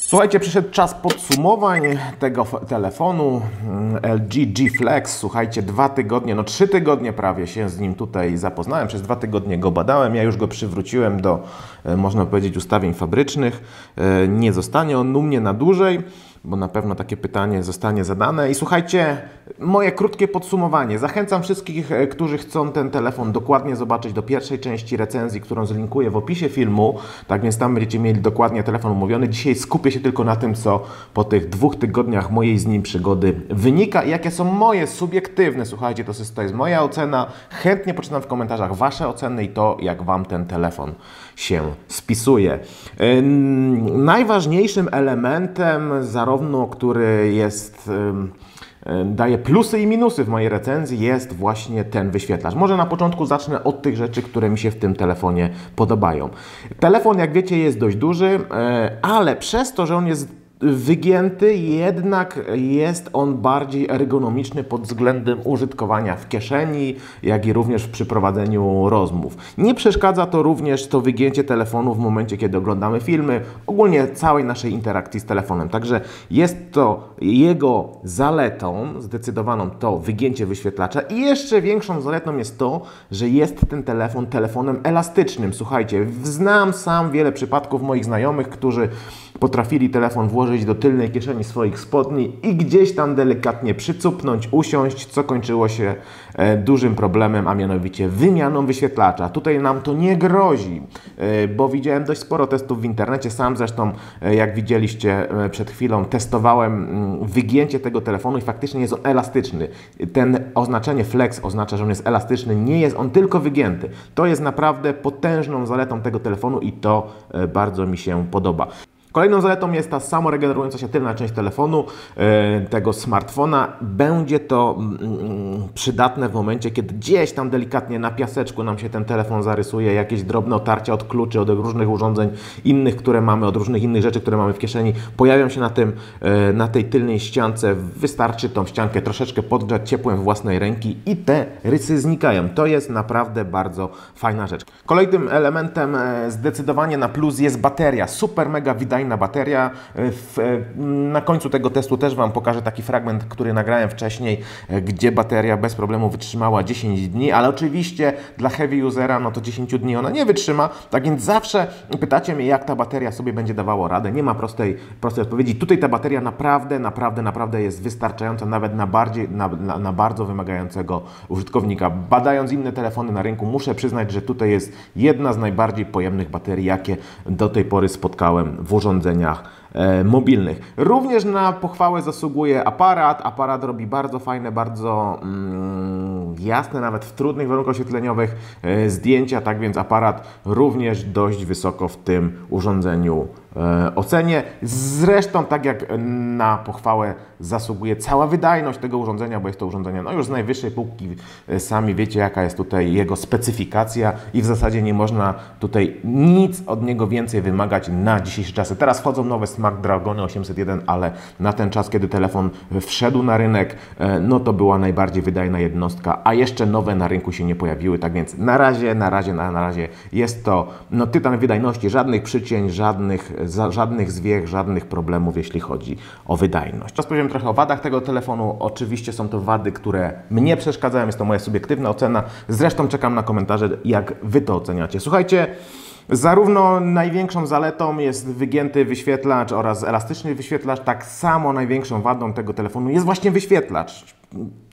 Słuchajcie, przyszedł czas podsumowań tego telefonu mm, LG G Flex. Słuchajcie, dwa tygodnie, no trzy tygodnie prawie się z nim tutaj zapoznałem. Przez dwa tygodnie go badałem. Ja już go przywróciłem do, e, można powiedzieć, ustawień fabrycznych. E, nie zostanie on u mnie na dłużej bo na pewno takie pytanie zostanie zadane. I słuchajcie, moje krótkie podsumowanie. Zachęcam wszystkich, e, którzy chcą ten telefon dokładnie zobaczyć do pierwszej części recenzji, którą zlinkuję w opisie filmu. Tak więc tam będziecie mieli dokładnie telefon omówiony. Dzisiaj skupię się tylko na tym, co po tych dwóch tygodniach mojej z nim przygody wynika i jakie są moje subiektywne. Słuchajcie, to jest, to jest moja ocena. Chętnie poczytam w komentarzach Wasze oceny i to, jak Wam ten telefon się spisuje. Najważniejszym elementem, zarówno który jest daje plusy i minusy w mojej recenzji, jest właśnie ten wyświetlacz. Może na początku zacznę od tych rzeczy, które mi się w tym telefonie podobają. Telefon, jak wiecie, jest dość duży, e, ale przez to, że on jest wygięty, jednak jest on bardziej ergonomiczny pod względem użytkowania w kieszeni, jak i również przy prowadzeniu rozmów. Nie przeszkadza to również to wygięcie telefonu w momencie, kiedy oglądamy filmy, ogólnie całej naszej interakcji z telefonem. Także jest to jego zaletą, zdecydowaną to wygięcie wyświetlacza i jeszcze większą zaletą jest to, że jest ten telefon telefonem elastycznym. Słuchajcie, znam sam wiele przypadków moich znajomych, którzy potrafili telefon włożyć do tylnej kieszeni swoich spodni i gdzieś tam delikatnie przycupnąć, usiąść, co kończyło się e, dużym problemem, a mianowicie wymianą wyświetlacza. Tutaj nam to nie grozi, e, bo widziałem dość sporo testów w internecie, sam zresztą, e, jak widzieliście przed chwilą, testowałem mm, wygięcie tego telefonu i faktycznie jest on elastyczny. Ten oznaczenie flex oznacza, że on jest elastyczny, nie jest on tylko wygięty. To jest naprawdę potężną zaletą tego telefonu i to bardzo mi się podoba. Kolejną zaletą jest ta samoregenerująca się tylna część telefonu, e, tego smartfona. Będzie to mm, mm, przydatne w momencie, kiedy gdzieś tam delikatnie na piaseczku nam się ten telefon zarysuje, jakieś drobne otarcia od kluczy, od różnych urządzeń innych, które mamy, od różnych innych rzeczy, które mamy w kieszeni, pojawią się na, tym, e, na tej tylnej ściance. Wystarczy tą ściankę troszeczkę podgrzać ciepłem własnej ręki i te rysy znikają. To jest naprawdę bardzo fajna rzecz. Kolejnym elementem e, zdecydowanie na plus jest bateria. Super mega wydajna fajna bateria. E, e, na końcu tego testu też Wam pokażę taki fragment, który nagrałem wcześniej, e, gdzie bateria bez problemu wytrzymała 10 dni, ale oczywiście dla heavy usera no to 10 dni ona nie wytrzyma, tak więc zawsze pytacie mnie, jak ta bateria sobie będzie dawała radę. Nie ma prostej, prostej odpowiedzi. Tutaj ta bateria naprawdę, naprawdę, naprawdę jest wystarczająca nawet na, bardziej, na, na, na bardzo wymagającego użytkownika. Badając inne telefony na rynku, muszę przyznać, że tutaj jest jedna z najbardziej pojemnych baterii, jakie do tej pory spotkałem w urządzeniu urządzeniach e, mobilnych. Również na pochwałę zasługuje aparat. Aparat robi bardzo fajne, bardzo mm, jasne, nawet w trudnych warunkach oświetleniowych e, zdjęcia, tak więc aparat również dość wysoko w tym urządzeniu E. Zresztą, tak jak na pochwałę zasługuje cała wydajność tego urządzenia, bo jest to urządzenie no już z najwyższej półki. E, sami wiecie, jaka jest tutaj jego specyfikacja i w zasadzie nie można tutaj nic od niego więcej wymagać na dzisiejsze czasy. Teraz wchodzą nowe Snapdragony 801, ale na ten czas, kiedy telefon wszedł na rynek, e, no to była najbardziej wydajna jednostka, a jeszcze nowe na rynku się nie pojawiły, tak więc na razie, na razie, na, na razie jest to no, tytan wydajności, żadnych przycień, żadnych żadnych zwiech, żadnych problemów, jeśli chodzi o wydajność. Teraz powiem trochę o wadach tego telefonu. Oczywiście są to wady, które mnie przeszkadzają, jest to moja subiektywna ocena. Zresztą czekam na komentarze, jak Wy to oceniacie. Słuchajcie, Zarówno największą zaletą jest wygięty wyświetlacz oraz elastyczny wyświetlacz, tak samo największą wadą tego telefonu jest właśnie wyświetlacz.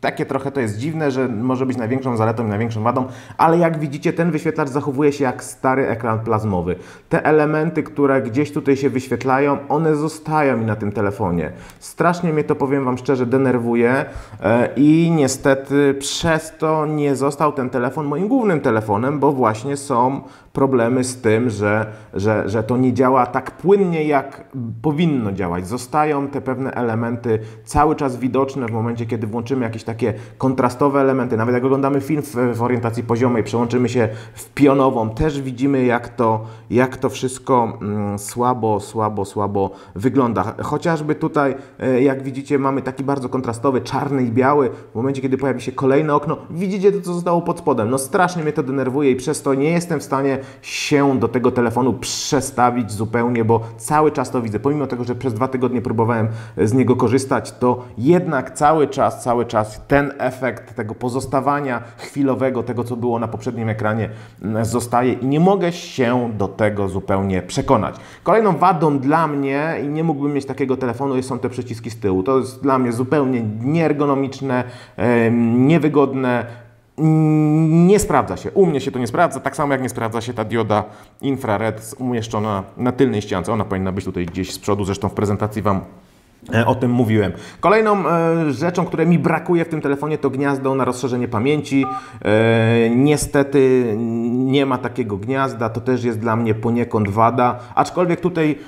Takie trochę to jest dziwne, że może być największą zaletą i największą wadą, ale jak widzicie, ten wyświetlacz zachowuje się jak stary ekran plazmowy. Te elementy, które gdzieś tutaj się wyświetlają, one zostają mi na tym telefonie. Strasznie mnie to, powiem Wam szczerze, denerwuje e, i niestety przez to nie został ten telefon moim głównym telefonem, bo właśnie są problemy z tym, że, że, że to nie działa tak płynnie, jak powinno działać. Zostają te pewne elementy cały czas widoczne w momencie, kiedy włączymy jakieś takie kontrastowe elementy. Nawet jak oglądamy film w, w orientacji poziomej, przełączymy się w pionową, też widzimy, jak to, jak to wszystko mm, słabo, słabo, słabo wygląda. Chociażby tutaj, e, jak widzicie, mamy taki bardzo kontrastowy, czarny i biały. W momencie, kiedy pojawi się kolejne okno, widzicie to, co zostało pod spodem. No strasznie mnie to denerwuje i przez to nie jestem w stanie się do tego telefonu przestawić zupełnie, bo cały czas to widzę. Pomimo tego, że przez dwa tygodnie próbowałem z niego korzystać, to jednak cały czas, cały czas ten efekt tego pozostawania chwilowego, tego co było na poprzednim ekranie, mm, zostaje i nie mogę się do tego zupełnie przekonać. Kolejną wadą dla mnie, i nie mógłbym mieć takiego telefonu, są te przyciski z tyłu. To jest dla mnie zupełnie nieergonomiczne, niewygodne, nie sprawdza się. U mnie się to nie sprawdza, tak samo jak nie sprawdza się ta dioda infrared umieszczona na tylnej ściance. Ona powinna być tutaj gdzieś z przodu, zresztą w prezentacji Wam o tym mówiłem. Kolejną e, rzeczą, której mi brakuje w tym telefonie, to gniazdo na rozszerzenie pamięci. E, niestety nie ma takiego gniazda, to też jest dla mnie poniekąd wada. Aczkolwiek tutaj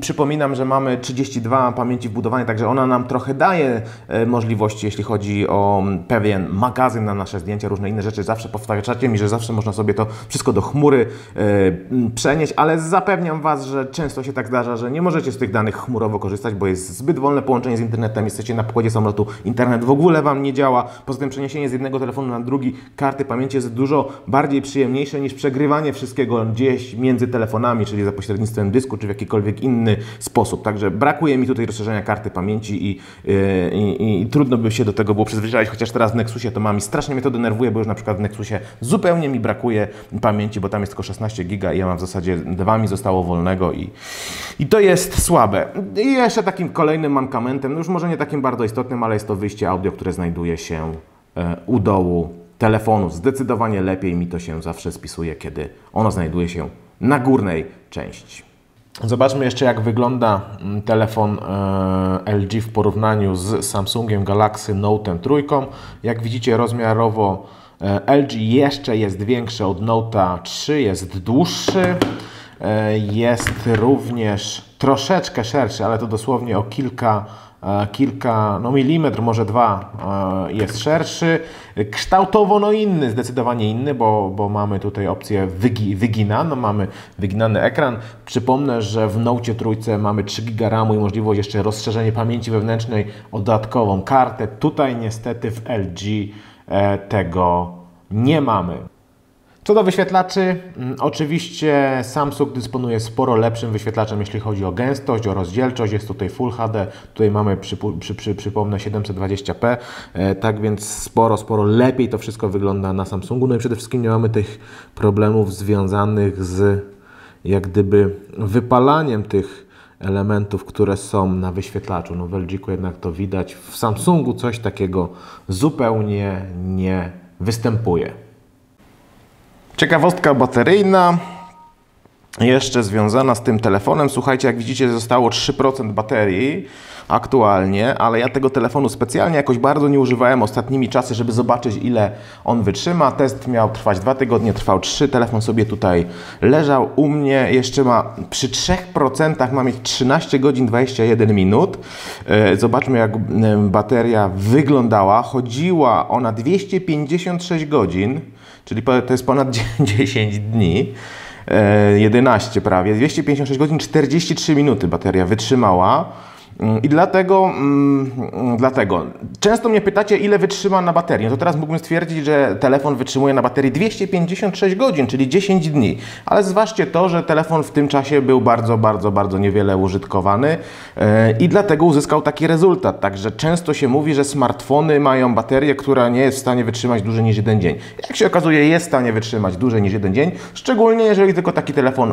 przypominam, że mamy 32 pamięci wbudowanej, także ona nam trochę daje możliwości, jeśli chodzi o pewien magazyn na nasze zdjęcia, różne inne rzeczy. Zawsze powtarzacie mi, że zawsze można sobie to wszystko do chmury przenieść, ale zapewniam Was, że często się tak zdarza, że nie możecie z tych danych chmurowo korzystać, bo jest zbyt zbyt wolne połączenie z internetem, jesteście na pokładzie samolotu, internet w ogóle Wam nie działa. Poza tym przeniesienie z jednego telefonu na drugi karty pamięci jest dużo bardziej przyjemniejsze niż przegrywanie wszystkiego gdzieś między telefonami, czyli za pośrednictwem dysku, czy w jakikolwiek inny sposób. Także brakuje mi tutaj rozszerzenia karty pamięci i, yy, i, i trudno by się do tego było przyzwyczaić, chociaż teraz w Nexusie to mam i strasznie mnie to denerwuje, bo już na przykład w Nexusie zupełnie mi brakuje pamięci, bo tam jest tylko 16 giga i ja mam w zasadzie dwa mi zostało wolnego i, i to jest słabe. I jeszcze takim kolejnym Kolejnym mankamentem, no już może nie takim bardzo istotnym, ale jest to wyjście audio, które znajduje się e, u dołu telefonu. Zdecydowanie lepiej mi to się zawsze spisuje, kiedy ono znajduje się na górnej części. Zobaczmy jeszcze, jak wygląda mm, telefon e, LG w porównaniu z Samsungiem Galaxy Note 3. Jak widzicie, rozmiarowo e, LG jeszcze jest większy od Note 3, jest dłuższy. E, jest również troszeczkę szerszy, ale to dosłownie o kilka, e, kilka no milimetr, może dwa e, jest szerszy. Kształtowo no inny, zdecydowanie inny, bo, bo mamy tutaj opcję wygi, wygina, no mamy wyginany ekran. Przypomnę, że w Note trójce mamy 3 GB RAMu i możliwość jeszcze rozszerzenia pamięci wewnętrznej o dodatkową kartę. Tutaj niestety w LG tego nie mamy. Co do wyświetlaczy, mm, oczywiście Samsung dysponuje sporo lepszym wyświetlaczem, jeśli chodzi o gęstość, o rozdzielczość. Jest tutaj Full HD, tutaj mamy, przy, przy, przy, przypomnę, 720p, e, tak więc sporo, sporo lepiej to wszystko wygląda na Samsungu. No i przede wszystkim nie mamy tych problemów związanych z jak gdyby wypalaniem tych elementów, które są na wyświetlaczu. No w LG jednak to widać. W Samsungu coś takiego zupełnie nie występuje. Ciekawostka bateryjna, jeszcze związana z tym telefonem. Słuchajcie, jak widzicie, zostało 3% baterii aktualnie, ale ja tego telefonu specjalnie jakoś bardzo nie używałem ostatnimi czasy, żeby zobaczyć, ile on wytrzyma. Test miał trwać dwa tygodnie, trwał 3. Telefon sobie tutaj leżał u mnie. Jeszcze ma przy 3% ma mieć 13 godzin 21 minut. E, zobaczmy, jak bateria wyglądała. Chodziła ona 256 godzin czyli to jest ponad 10 dni, 11 e, prawie, 256 godzin, 43 minuty bateria wytrzymała. I dlatego, mm, dlatego, często mnie pytacie, ile wytrzyma na baterii. No to teraz mógłbym stwierdzić, że telefon wytrzymuje na baterii 256 godzin, czyli 10 dni. Ale zważcie to, że telefon w tym czasie był bardzo, bardzo, bardzo niewiele użytkowany yy, i dlatego uzyskał taki rezultat. Także często się mówi, że smartfony mają baterię, która nie jest w stanie wytrzymać dłużej niż jeden dzień. Jak się okazuje, jest w stanie wytrzymać dłużej niż jeden dzień, szczególnie jeżeli tylko taki telefon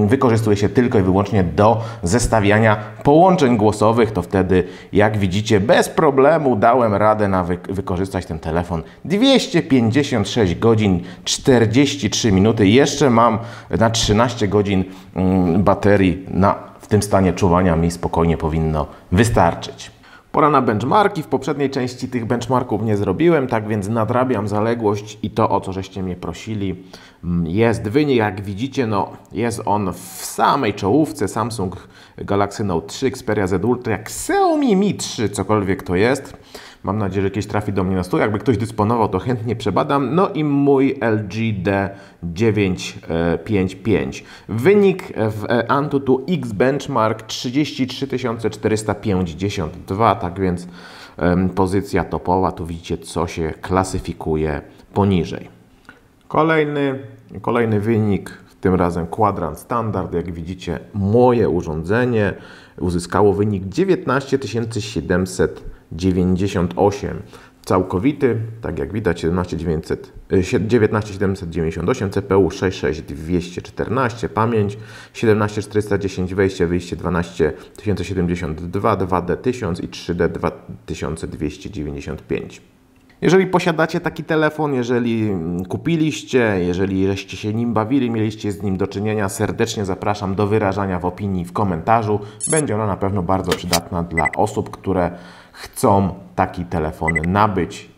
yy, wykorzystuje się tylko i wyłącznie do zestawiania połączeń głosowych to wtedy, jak widzicie, bez problemu dałem radę na wy wykorzystać ten telefon. 256 godzin, 43 minuty. Jeszcze mam na 13 godzin mm, baterii. Na, w tym stanie czuwania mi spokojnie powinno wystarczyć. Pora na benchmarki. W poprzedniej części tych benchmarków nie zrobiłem, tak więc nadrabiam zaległość i to, o co żeście mnie prosili, mm, jest wynik. Jak widzicie, no, jest on w samej czołówce Samsung Galaxy Note 3, Xperia Z Ultra, jak Xiaomi Mi 3, cokolwiek to jest. Mam nadzieję, że jakieś trafi do mnie na stół. Jakby ktoś dysponował, to chętnie przebadam. No i mój LG D955. Wynik w Antutu X Benchmark 33 452, tak więc pozycja topowa. Tu widzicie, co się klasyfikuje poniżej. Kolejny, kolejny wynik tym razem kwadrant standard. Jak widzicie, moje urządzenie uzyskało wynik 19 798. Całkowity, tak jak widać, 17900, 19798, CPU 66214, pamięć 17410, wejście, wyjście 12072, 2D 1000 i 3D 2295. Jeżeli posiadacie taki telefon, jeżeli kupiliście, jeżeli żeście się nim bawili, mieliście z nim do czynienia, serdecznie zapraszam do wyrażania w opinii w komentarzu. Będzie ona na pewno bardzo przydatna dla osób, które chcą taki telefon nabyć